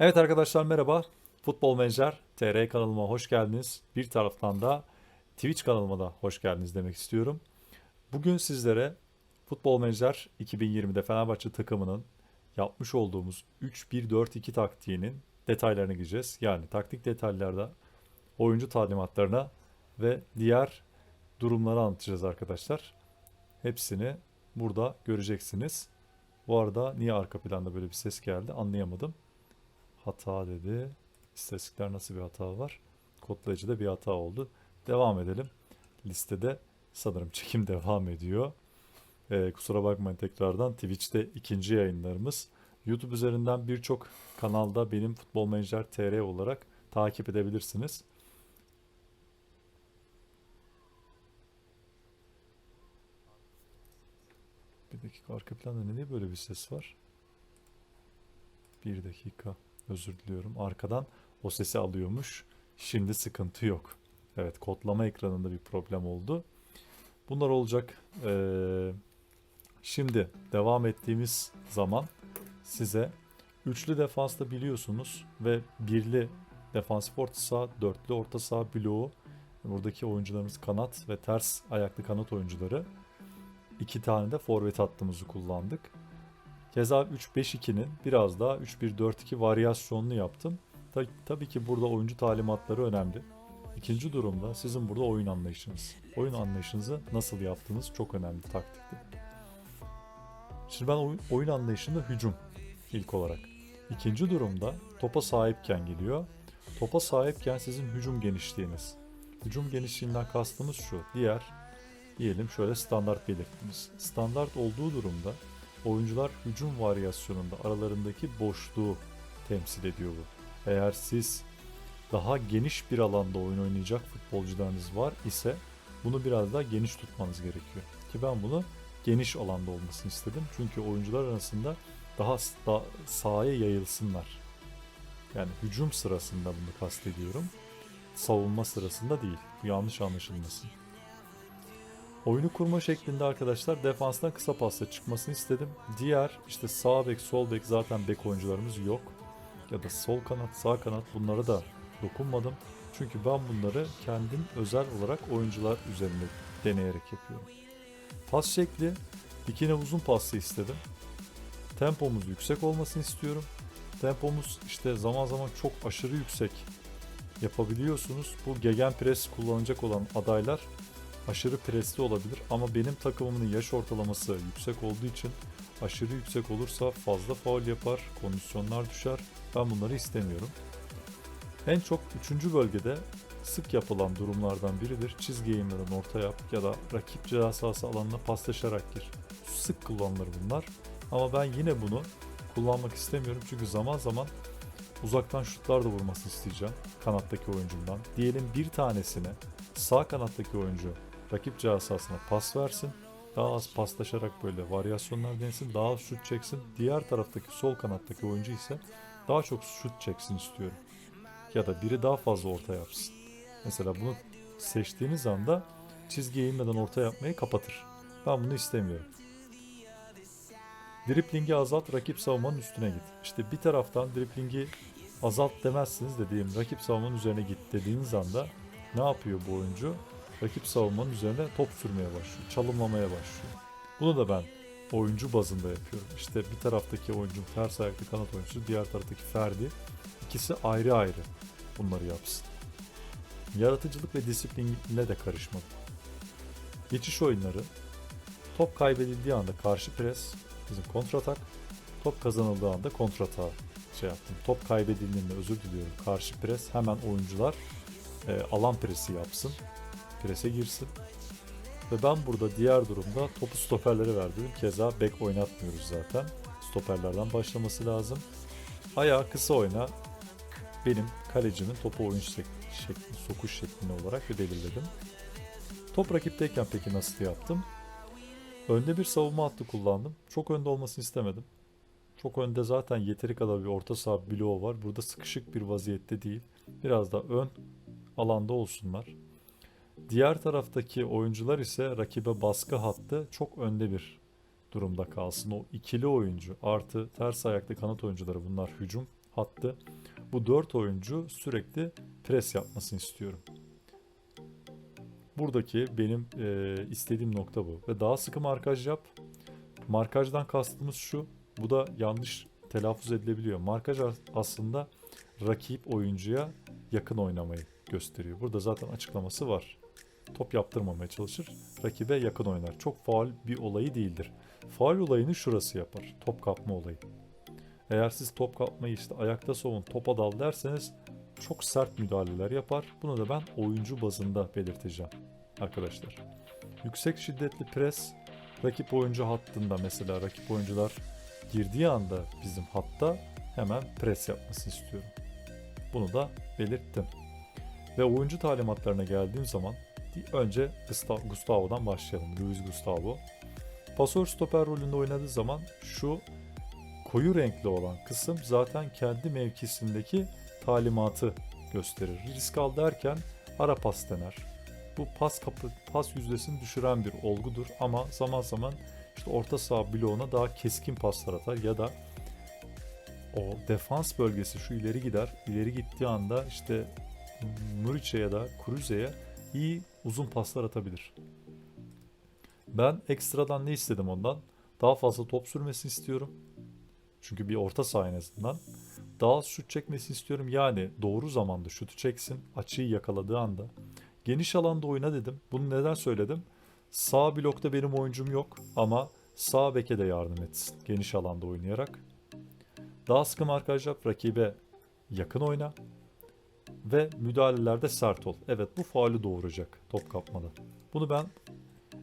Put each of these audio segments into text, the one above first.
Evet arkadaşlar merhaba. Futbol Menajer TR kanalıma hoş geldiniz. Bir taraftan da Twitch kanalıma da hoş geldiniz demek istiyorum. Bugün sizlere Futbol Menajer 2020'de Fenerbahçe takımının yapmış olduğumuz 3-1-4-2 taktiğinin detaylarına gireceğiz. Yani taktik detaylarda oyuncu talimatlarına ve diğer durumları anlatacağız arkadaşlar. Hepsini burada göreceksiniz. Bu arada niye arka planda böyle bir ses geldi anlayamadım. Hata dedi. İstatistikler nasıl bir hata var? Kodlayıcıda bir hata oldu. Devam edelim. Listede sanırım çekim devam ediyor. Ee, kusura bakmayın tekrardan. Twitch'te ikinci yayınlarımız. YouTube üzerinden birçok kanalda benim Futbol Menajer TR olarak takip edebilirsiniz. Bir dakika arka planda ne diye böyle bir ses var? Bir dakika. Özür diliyorum. Arkadan o sesi alıyormuş. Şimdi sıkıntı yok. Evet kodlama ekranında bir problem oldu. Bunlar olacak. Ee, şimdi devam ettiğimiz zaman size üçlü defansta biliyorsunuz ve birli defansif orta saha, dörtlü orta saha bloğu buradaki oyuncularımız kanat ve ters ayaklı kanat oyuncuları. iki tane de forvet hattımızı kullandık. Keza 3-5-2'nin biraz daha 3-1-4-2 varyasyonunu yaptım. Ta- tabii ki burada oyuncu talimatları önemli. İkinci durumda sizin burada oyun anlayışınız. Oyun anlayışınızı nasıl yaptığınız çok önemli taktikte. Şimdi ben oyun, oyun anlayışında hücum ilk olarak. İkinci durumda topa sahipken geliyor. Topa sahipken sizin hücum genişliğiniz. Hücum genişliğinden kastımız şu. Diğer diyelim şöyle standart belirttiğimiz. Standart olduğu durumda oyuncular hücum varyasyonunda aralarındaki boşluğu temsil ediyor bu. Eğer siz daha geniş bir alanda oyun oynayacak futbolcularınız var ise bunu biraz daha geniş tutmanız gerekiyor. Ki ben bunu geniş alanda olmasını istedim. Çünkü oyuncular arasında daha da sahaya yayılsınlar. Yani hücum sırasında bunu kastediyorum. Savunma sırasında değil. Yanlış anlaşılmasın. Oyunu kurma şeklinde arkadaşlar defanstan kısa pasla çıkmasını istedim. Diğer işte sağ bek, sol bek zaten bek oyuncularımız yok. Ya da sol kanat, sağ kanat bunlara da dokunmadım. Çünkü ben bunları kendim özel olarak oyuncular üzerinde deneyerek yapıyorum. Pas şekli dikine uzun paslı istedim. Tempomuz yüksek olmasını istiyorum. Tempomuz işte zaman zaman çok aşırı yüksek yapabiliyorsunuz. Bu gegenpress kullanacak olan adaylar aşırı presli olabilir ama benim takımımın yaş ortalaması yüksek olduğu için aşırı yüksek olursa fazla faul yapar, kondisyonlar düşer. Ben bunları istemiyorum. En çok 3. bölgede sık yapılan durumlardan biridir. Çizgi yayınladan orta yap ya da rakip ceza sahası alanına paslaşarak gir. Sık kullanılır bunlar. Ama ben yine bunu kullanmak istemiyorum çünkü zaman zaman uzaktan şutlar da vurmasını isteyeceğim kanattaki oyuncumdan. Diyelim bir tanesine sağ kanattaki oyuncu rakip ceza sahasına pas versin. Daha az paslaşarak böyle varyasyonlar denesin. Daha az şut çeksin. Diğer taraftaki sol kanattaki oyuncu ise daha çok şut çeksin istiyorum. Ya da biri daha fazla orta yapsın. Mesela bunu seçtiğiniz anda çizgiye inmeden orta yapmayı kapatır. Ben bunu istemiyorum. Driplingi azalt, rakip savunmanın üstüne git. İşte bir taraftan driplingi azalt demezsiniz de diyeyim rakip savunmanın üzerine git dediğiniz anda ne yapıyor bu oyuncu? Rakip savunmanın üzerine top sürmeye başlıyor, çalımlamaya başlıyor. Bunu da ben oyuncu bazında yapıyorum. İşte bir taraftaki oyuncum ters ayaklı kanat oyuncusu, diğer taraftaki Ferdi. İkisi ayrı ayrı bunları yapsın. Yaratıcılık ve disiplinle de karışmadım. Geçiş oyunları, top kaybedildiği anda karşı pres, bizim kontratak, top kazanıldığı anda kontratağa şey yaptım. Top kaybedildiğinde özür diliyorum. Karşı pres hemen oyuncular e, alan presi yapsın. Prese girsin. Ve ben burada diğer durumda topu stoperlere verdim. Keza bek oynatmıyoruz zaten. Stoperlerden başlaması lazım. Ayağı kısa oyna. Benim kalecimin topu oyun şekli, sokuş şeklini olarak belirledim. Top rakipteyken peki nasıl yaptım? Önde bir savunma hattı kullandım. Çok önde olmasını istemedim. Çok önde zaten yeteri kadar bir orta saha bloğu var. Burada sıkışık bir vaziyette değil. Biraz da ön alanda olsunlar. Diğer taraftaki oyuncular ise rakibe baskı hattı çok önde bir durumda kalsın. O ikili oyuncu artı ters ayaklı kanat oyuncuları bunlar hücum hattı. Bu 4 oyuncu sürekli pres yapmasını istiyorum. Buradaki benim e, istediğim nokta bu. Ve daha sıkı markaj yap. Markajdan kastımız şu. Bu da yanlış telaffuz edilebiliyor. Markaj as- aslında rakip oyuncuya yakın oynamayı gösteriyor. Burada zaten açıklaması var. Top yaptırmamaya çalışır. Rakibe yakın oynar. Çok faal bir olayı değildir. Faal olayını şurası yapar. Top kapma olayı. Eğer siz top kapmayı işte ayakta savun, topa dal derseniz çok sert müdahaleler yapar. Bunu da ben oyuncu bazında belirteceğim arkadaşlar. Yüksek şiddetli pres rakip oyuncu hattında mesela rakip oyuncular girdiği anda bizim hatta hemen pres yapmasını istiyorum. Bunu da belirttim. Ve oyuncu talimatlarına geldiğim zaman önce Gusta- Gustavo'dan başlayalım. Luis Gustavo. Pasör stoper rolünde oynadığı zaman şu koyu renkli olan kısım zaten kendi mevkisindeki talimatı gösterir. Risk al derken ara pas dener. Bu pas kapı, pas yüzdesini düşüren bir olgudur ama zaman zaman işte orta saha bloğuna daha keskin paslar atar ya da o defans bölgesi şu ileri gider. İleri gittiği anda işte Muriç'e ya da Cruze'ye iyi uzun paslar atabilir. Ben ekstradan ne istedim ondan? Daha fazla top sürmesini istiyorum. Çünkü bir orta saha en azından. Daha şut çekmesini istiyorum. Yani doğru zamanda şutu çeksin. Açıyı yakaladığı anda. Geniş alanda oyna dedim. Bunu neden söyledim? Sağ blokta benim oyuncum yok ama sağ beke de yardım etsin. Geniş alanda oynayarak. Daha sıkı markaj yap. Rakibe yakın oyna. Ve müdahalelerde sert ol. Evet bu faali doğuracak top kapmada. Bunu ben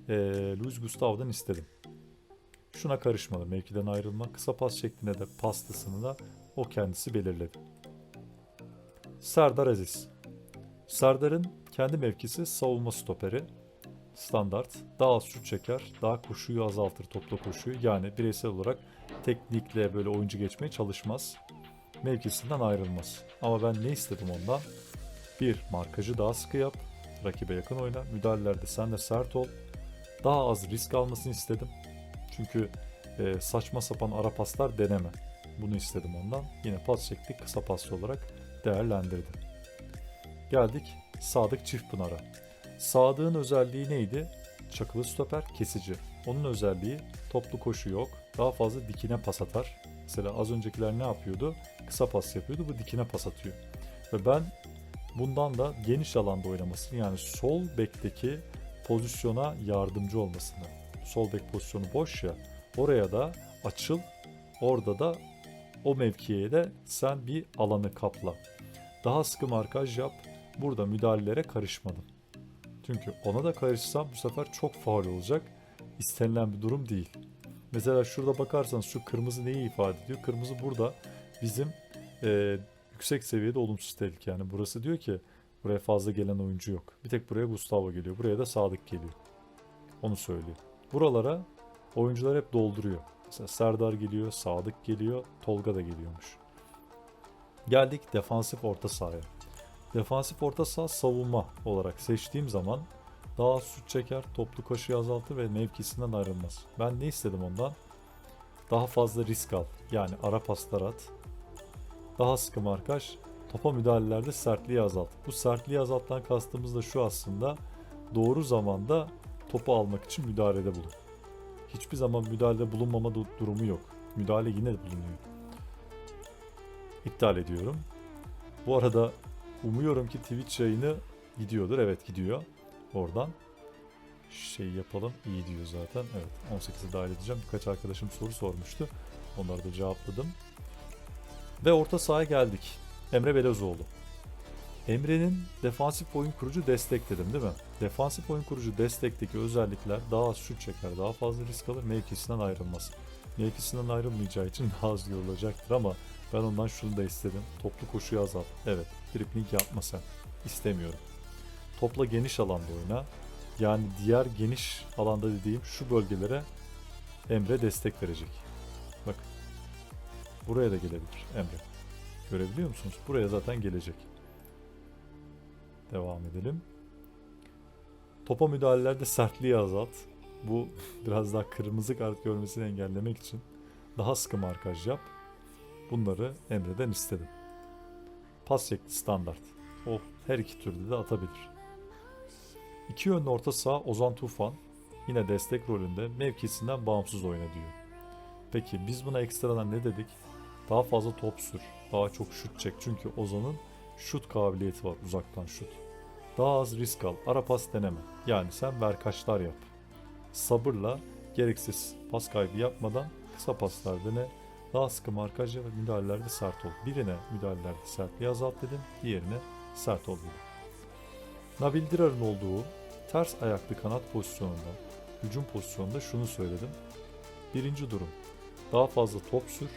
eee Luis Gustavo'dan istedim. Şuna karışmadı. Mevkiden ayrılma. Kısa pas şeklinde de pastasını da o kendisi belirledi. Serdar Aziz. Serdar'ın kendi mevkisi savunma stoperi. Standart. Daha az şut çeker. Daha koşuyu azaltır topla koşuyu. Yani bireysel olarak teknikle böyle oyuncu geçmeye çalışmaz. Mevkisinden ayrılmaz. Ama ben ne istedim ondan? Bir, markajı daha sıkı yap. Rakibe yakın oyna. Müdahalelerde sen de sert ol. Daha az risk almasını istedim. Çünkü e, saçma sapan ara paslar deneme. Bunu istedim ondan. Yine pas şekli kısa paslı olarak değerlendirdi. Geldik Sadık Çiftpınar'a. Sadık'ın özelliği neydi? Çakılı stoper, kesici. Onun özelliği toplu koşu yok. Daha fazla dikine pas atar. Mesela az öncekiler ne yapıyordu? Kısa pas yapıyordu. Bu dikine pas atıyor. Ve ben bundan da geniş alanda oynamasını yani sol bekteki pozisyona yardımcı olmasını. Sol bek pozisyonu boş ya. Oraya da açıl. Orada da o mevkiye de sen bir alanı kapla. Daha sıkı markaj yap. Burada müdahalelere karışmadım. Çünkü ona da karışsam bu sefer çok faul olacak. İstenilen bir durum değil. Mesela şurada bakarsanız şu kırmızı neyi ifade ediyor? Kırmızı burada bizim e, yüksek seviyede olumsuz tehlike. Yani burası diyor ki buraya fazla gelen oyuncu yok. Bir tek buraya Gustavo geliyor. Buraya da Sadık geliyor. Onu söylüyor. Buralara oyuncular hep dolduruyor. Mesela Serdar geliyor, Sadık geliyor, Tolga da geliyormuş. Geldik defansif orta sahaya. Defansif orta saha savunma olarak seçtiğim zaman daha şut çeker, toplu koşuyu azaltır ve mevkisinden ayrılmaz. Ben ne istedim ondan? Daha fazla risk al. Yani ara paslar at. Daha sıkı markaj. Topa müdahalelerde sertliği azalt. Bu sertliği azalttan kastımız da şu aslında. Doğru zamanda topu almak için müdahalede bulun. Hiçbir zaman müdahalede bulunmama du- durumu yok. Müdahale yine bulunuyor. İptal ediyorum. Bu arada umuyorum ki Twitch yayını gidiyordur. Evet gidiyor. Oradan şey yapalım. İyi diyor zaten. Evet 18'e dahil edeceğim. Birkaç arkadaşım soru sormuştu. Onları da cevapladım. Ve orta sahaya geldik. Emre Belözoğlu. Emre'nin defansif oyun kurucu destek dedim değil mi? Defansif oyun kurucu destekteki özellikler daha az şut çeker, daha fazla risk alır, mevkisinden ayrılmaz. Mevkisinden ayrılmayacağı için daha az yorulacaktır ama ben ondan şunu da istedim. Toplu koşuyu azalt. Evet, dripling yapma sen. İstemiyorum. Topla geniş alanda oyna. Yani diğer geniş alanda dediğim şu bölgelere Emre destek verecek. Buraya da gelebilir Emre. Görebiliyor musunuz? Buraya zaten gelecek. Devam edelim. Topa müdahalelerde sertliği azalt. Bu biraz daha kırmızı kart görmesini engellemek için daha sıkı markaj yap. Bunları Emre'den istedim. Pas şekli standart. O her iki türde de atabilir. İki yönlü orta saha Ozan Tufan yine destek rolünde mevkisinden bağımsız oyna. Peki biz buna ekstradan ne dedik? Daha fazla top sür, daha çok şut çek. Çünkü Ozan'ın şut kabiliyeti var uzaktan şut. Daha az risk al, ara pas deneme. Yani sen verkaçlar yap. Sabırla gereksiz pas kaybı yapmadan kısa paslar dene. Daha sıkı markaj ve müdahalelerde sert ol. Birine müdahalelerde sertliği azalt dedim, diğerine sert ol dedim. Nabil Dirar'ın olduğu ters ayaklı kanat pozisyonunda, hücum pozisyonunda şunu söyledim. Birinci durum, daha fazla top sür,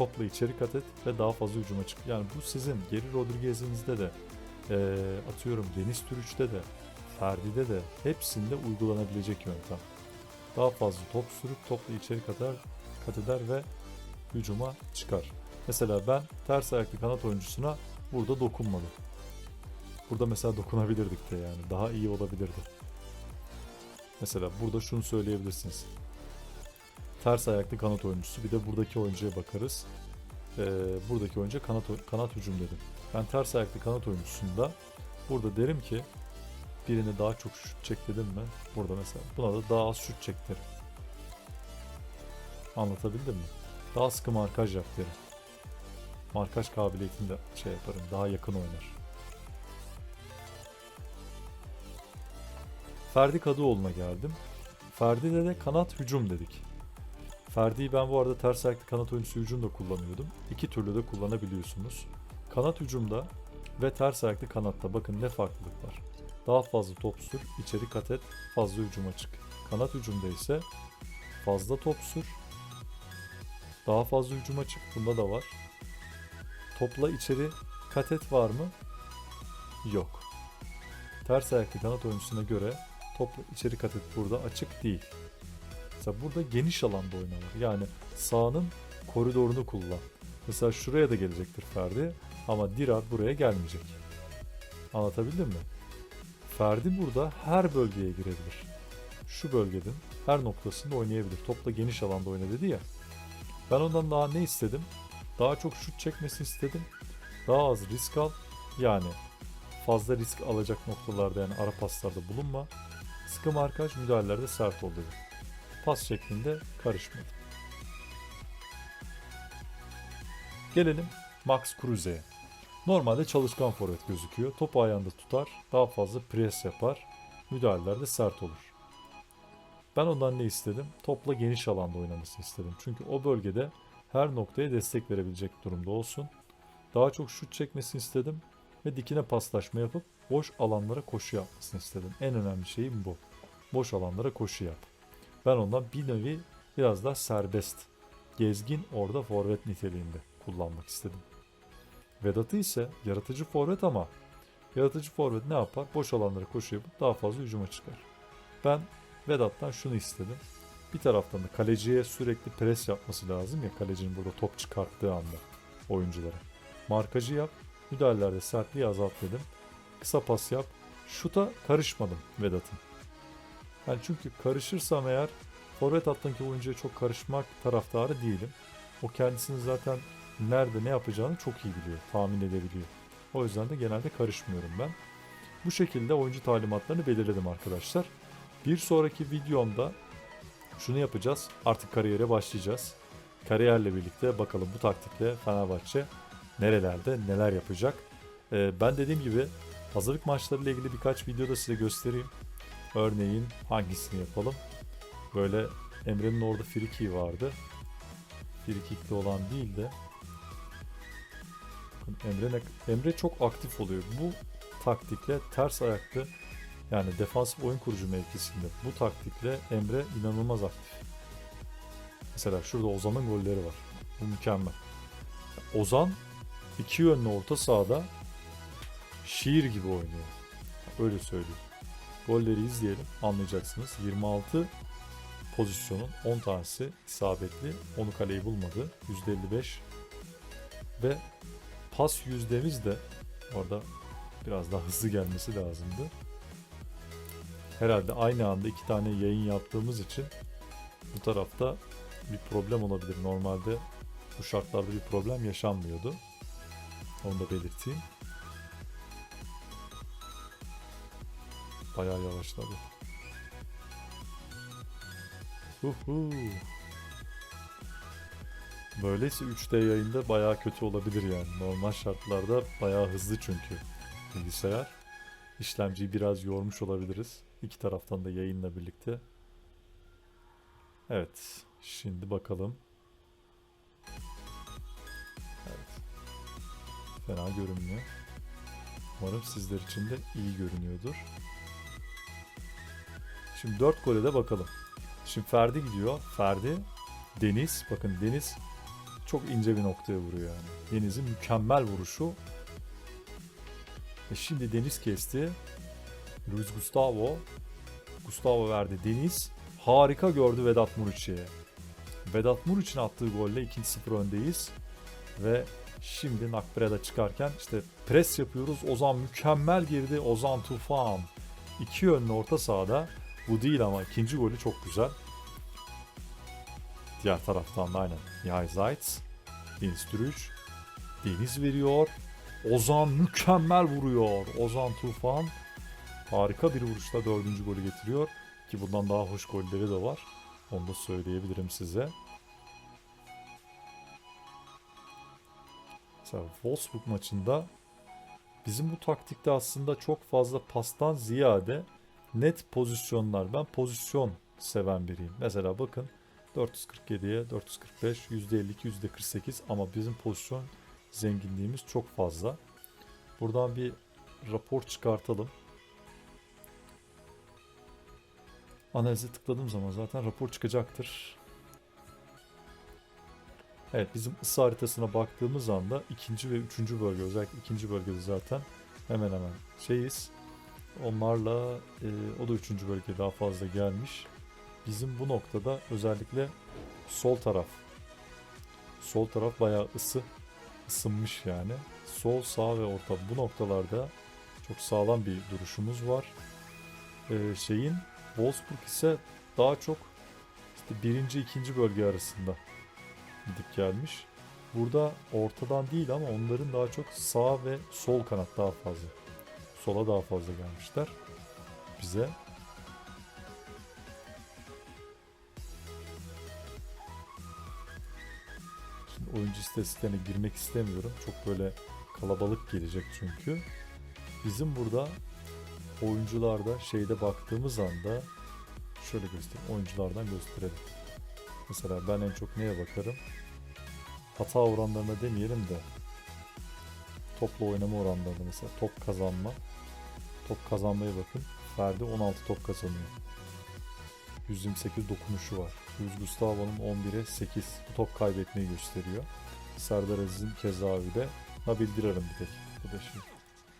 topla içeri kat et ve daha fazla hücuma çık. Yani bu sizin Geri Rodriguez'inizde de, eee, atıyorum Deniz Türüç'te de, Ferdi'de de hepsinde uygulanabilecek yöntem. Daha fazla top sürüp topla içeri kat eder, kat eder ve hücuma çıkar. Mesela ben ters ayaklı kanat oyuncusuna burada dokunmadım. Burada mesela dokunabilirdik de yani. Daha iyi olabilirdi. Mesela burada şunu söyleyebilirsiniz. Ters ayaklı kanat oyuncusu. Bir de buradaki oyuncuya bakarız. Ee, buradaki oyuncu kanat, kanat hücum dedim. Ben ters ayaklı kanat oyuncusunda burada derim ki birine daha çok şut çek dedim mi? Burada mesela buna da daha az şut çek derim. Anlatabildim mi? Daha sıkı markaj yap derim. Markaj kabiliyetini de şey yaparım. Daha yakın oynar. Ferdi Kadıoğlu'na geldim. Ferdi'de de kanat hücum dedik. Ferdi'yi ben bu arada ters ayaklı kanat oyuncusu hücum da kullanıyordum. İki türlü de kullanabiliyorsunuz. Kanat hücumda ve ters ayaklı kanatta bakın ne farklılık var. Daha fazla top sür, içeri kat et, fazla hücuma çık. Kanat hücumda ise fazla top sür, daha fazla hücuma çık. Bunda da var. Topla içeri kat et var mı? Yok. Ters ayaklı kanat oyuncusuna göre topla içeri kat et burada açık değil. Mesela burada geniş alanda oynanır. Yani sahanın koridorunu kullan. Mesela şuraya da gelecektir Ferdi ama Dirar buraya gelmeyecek. Anlatabildim mi? Ferdi burada her bölgeye girebilir. Şu bölgenin her noktasında oynayabilir. Topla geniş alanda oyna dedi ya. Ben ondan daha ne istedim? Daha çok şut çekmesini istedim. Daha az risk al. Yani fazla risk alacak noktalarda yani ara paslarda bulunma. Sıkı markaj müdahalelerde sert ol dedim. Pas şeklinde karışmadım. Gelelim Max Kruse'ye. Normalde çalışkan forvet gözüküyor. Topu ayağında tutar, daha fazla pres yapar, müdahalelerde sert olur. Ben ondan ne istedim? Topla geniş alanda oynamasını istedim. Çünkü o bölgede her noktaya destek verebilecek durumda olsun. Daha çok şut çekmesini istedim ve dikine paslaşma yapıp boş alanlara koşu yapmasını istedim. En önemli şeyim bu. Boş alanlara koşu yap. Ben ondan bir nevi biraz daha serbest, gezgin orada forvet niteliğinde kullanmak istedim. Vedat'ı ise yaratıcı forvet ama yaratıcı forvet ne yapar? Boş alanlara koşu yapıp daha fazla hücuma çıkar. Ben Vedat'tan şunu istedim. Bir taraftan da kaleciye sürekli pres yapması lazım ya kalecinin burada top çıkarttığı anda oyunculara. Markajı yap, müdahalelerde sertliği azalt dedim. Kısa pas yap. Şuta karışmadım Vedat'ın. Yani çünkü karışırsam eğer forvet hattındaki oyuncuya çok karışmak taraftarı değilim. O kendisini zaten nerede ne yapacağını çok iyi biliyor, tahmin edebiliyor. O yüzden de genelde karışmıyorum ben. Bu şekilde oyuncu talimatlarını belirledim arkadaşlar. Bir sonraki videomda şunu yapacağız. Artık kariyere başlayacağız. Kariyerle birlikte bakalım bu taktikle Fenerbahçe nerelerde neler yapacak. Ee, ben dediğim gibi hazırlık maçlarıyla ilgili birkaç video da size göstereyim. Örneğin hangisini yapalım? Böyle Emre'nin orada friki vardı. Frikikli olan değil de Emre, Emre çok aktif oluyor. Bu taktikle ters ayaklı yani defansif oyun kurucu mevkisinde bu taktikle Emre inanılmaz aktif. Mesela şurada Ozan'ın golleri var. Bu mükemmel. Ozan iki yönlü orta sahada şiir gibi oynuyor. Öyle söyleyeyim. Golleri izleyelim anlayacaksınız. 26 pozisyonun 10 tanesi isabetli. 10'u kaleyi bulmadı. %55 ve pas yüzdemiz de orada biraz daha hızlı gelmesi lazımdı. Herhalde aynı anda iki tane yayın yaptığımız için bu tarafta bir problem olabilir. Normalde bu şartlarda bir problem yaşanmıyordu. Onu da belirteyim. Bayağı yavaşladı. Uhu. Böyleyse 3D yayında bayağı kötü olabilir yani. Normal şartlarda bayağı hızlı çünkü bilgisayar. İşlemciyi biraz yormuş olabiliriz. İki taraftan da yayınla birlikte. Evet. Şimdi bakalım. Evet. Fena görünmüyor. Umarım sizler için de iyi görünüyordur. Şimdi 4 gole de bakalım. Şimdi Ferdi gidiyor. Ferdi, Deniz. Bakın Deniz çok ince bir noktaya vuruyor yani. Deniz'in mükemmel vuruşu. E şimdi Deniz kesti. Luis Gustavo. Gustavo verdi. Deniz harika gördü Vedat Muriç'i'ye. Vedat Muriç'in attığı golle 2-0 öndeyiz. Ve şimdi Nakbre'de çıkarken işte pres yapıyoruz. Ozan mükemmel girdi. Ozan Tufan. İki yönlü orta sahada. Bu değil ama ikinci golü çok güzel. Diğer taraftan da aynen. Mihai Zayt. Deniz Türüç. Deniz veriyor. Ozan mükemmel vuruyor. Ozan Tufan harika bir vuruşla dördüncü golü getiriyor. Ki bundan daha hoş golleri de var. Onu da söyleyebilirim size. Mesela Wolfsburg maçında bizim bu taktikte aslında çok fazla pastan ziyade net pozisyonlar. Ben pozisyon seven biriyim. Mesela bakın 447'ye 445, %52, %48 ama bizim pozisyon zenginliğimiz çok fazla. Buradan bir rapor çıkartalım. Analize tıkladığım zaman zaten rapor çıkacaktır. Evet bizim ısı haritasına baktığımız anda ikinci ve üçüncü bölge özellikle ikinci bölgede zaten hemen hemen şeyiz. Onlarla e, o da üçüncü bölge daha fazla gelmiş. Bizim bu noktada özellikle sol taraf sol taraf bayağı ısı ısınmış yani. Sol, sağ ve orta bu noktalarda çok sağlam bir duruşumuz var. Ee, şeyin Wolfsburg ise daha çok işte birinci, ikinci bölge arasında gidip gelmiş. Burada ortadan değil ama onların daha çok sağ ve sol kanat daha fazla. Sola daha fazla gelmişler bize. Şimdi oyuncu istatistiklerine girmek istemiyorum. Çok böyle kalabalık gelecek çünkü. Bizim burada oyuncularda şeyde baktığımız anda şöyle göstereyim. Oyunculardan gösterelim. Mesela ben en çok neye bakarım? Hata oranlarına demeyelim de topla oynama oranlarında mesela top kazanma. Top kazanmaya bakın. Ferdi 16 top kazanıyor. 128 dokunuşu var. Luis Gustavo'nun 11'e 8 bu top kaybetmeyi gösteriyor. Serdar Aziz'in keza abi de Nabil Dirar'ın bir tek. Bu da şey.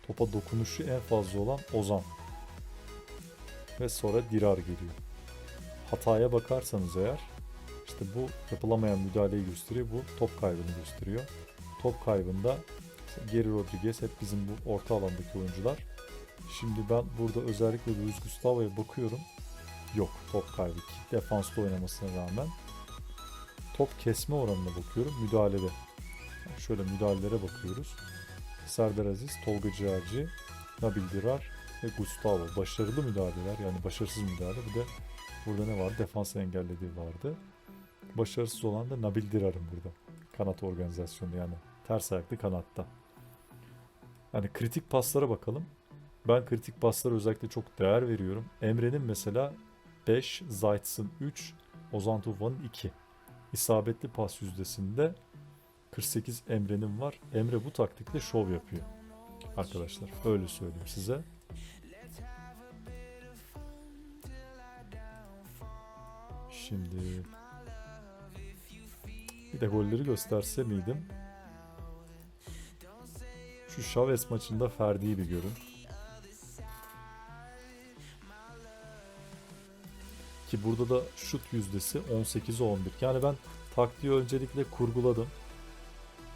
Topa dokunuşu en fazla olan Ozan. Ve sonra Dirar geliyor. Hataya bakarsanız eğer işte bu yapılamayan müdahaleyi gösteriyor. Bu top kaybını gösteriyor. Top kaybında Geri Rodriguez hep bizim bu orta alandaki oyuncular. Şimdi ben burada özellikle Luis Gustavo'ya bakıyorum. Yok top kaybı. ki Defanslı oynamasına rağmen. Top kesme oranına bakıyorum. Müdahalede. Yani şöyle müdahalelere bakıyoruz. Serdar Aziz, Tolga Ciğerci, Nabil Dirar ve Gustavo. Başarılı müdahaleler yani başarısız müdahale. Bir de burada ne var? Defans engellediği vardı. Başarısız olan da Nabil Dirar'ın burada. Kanat organizasyonu yani. Ters ayaklı kanatta. Yani kritik paslara bakalım. Ben kritik paslara özellikle çok değer veriyorum. Emre'nin mesela 5, Zayt'sın 3, Ozan Tufan'ın 2. İsabetli pas yüzdesinde 48 Emre'nin var. Emre bu taktikle şov yapıyor. Arkadaşlar öyle söyleyeyim size. Şimdi bir de golleri gösterse miydim? Şu Chavez maçında Ferdi'yi bir görün. Ki burada da şut yüzdesi 18'e 11. Yani ben taktiği öncelikle kurguladım.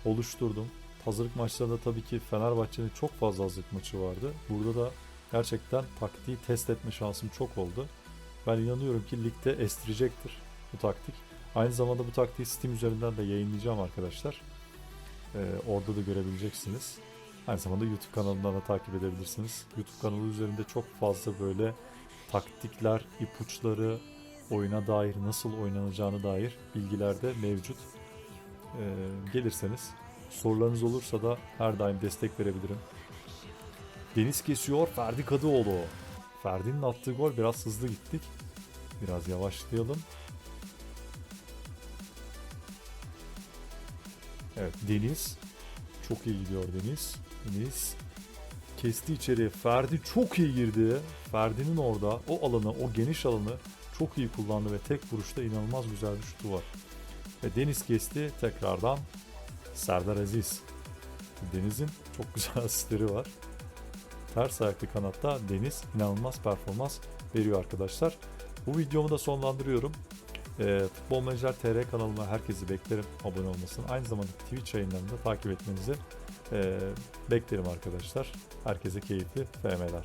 Oluşturdum. Hazırlık maçlarında tabii ki Fenerbahçe'nin çok fazla hazırlık maçı vardı. Burada da gerçekten taktiği test etme şansım çok oldu. Ben inanıyorum ki ligde estirecektir bu taktik. Aynı zamanda bu taktiği Steam üzerinden de yayınlayacağım arkadaşlar. Ee, orada da görebileceksiniz. Aynı zamanda YouTube kanalından da takip edebilirsiniz. YouTube kanalı üzerinde çok fazla böyle taktikler, ipuçları, oyuna dair nasıl oynanacağına dair bilgiler de mevcut. Ee, gelirseniz sorularınız olursa da her daim destek verebilirim. Deniz kesiyor Ferdi Kadıoğlu. Ferdi'nin attığı gol biraz hızlı gittik. Biraz yavaşlayalım. Evet Deniz. Çok iyi gidiyor Deniz. Deniz kesti içeri. Ferdi çok iyi girdi. Ferdi'nin orada o alanı, o geniş alanı çok iyi kullandı ve tek vuruşta inanılmaz güzel bir şutu var. Ve Deniz kesti tekrardan Serdar Aziz. Deniz'in çok güzel asistleri var. Ters ayaklı kanatta Deniz inanılmaz performans veriyor arkadaşlar. Bu videomu da sonlandırıyorum. Ee, Futbol Menajer TR kanalıma herkesi beklerim abone olmasını. Aynı zamanda Twitch yayınlarını da takip etmenizi ee, beklerim arkadaşlar. Herkese keyifli FM'ler.